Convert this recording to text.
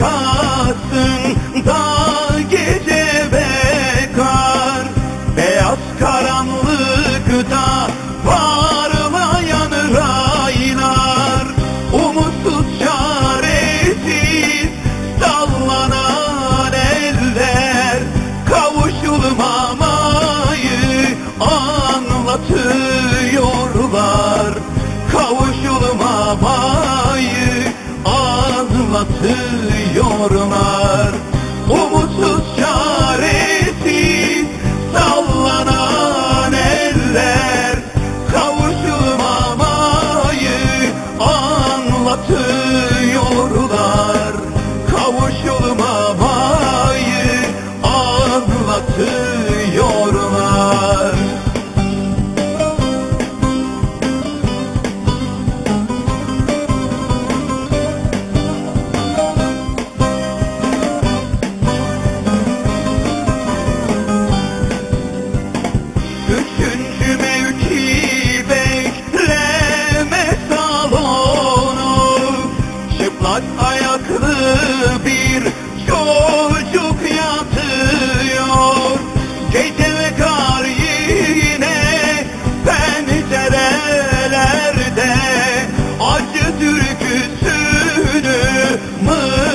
kattın da gece bekar. Beyaz karanlıkta you ürküttüğünü mı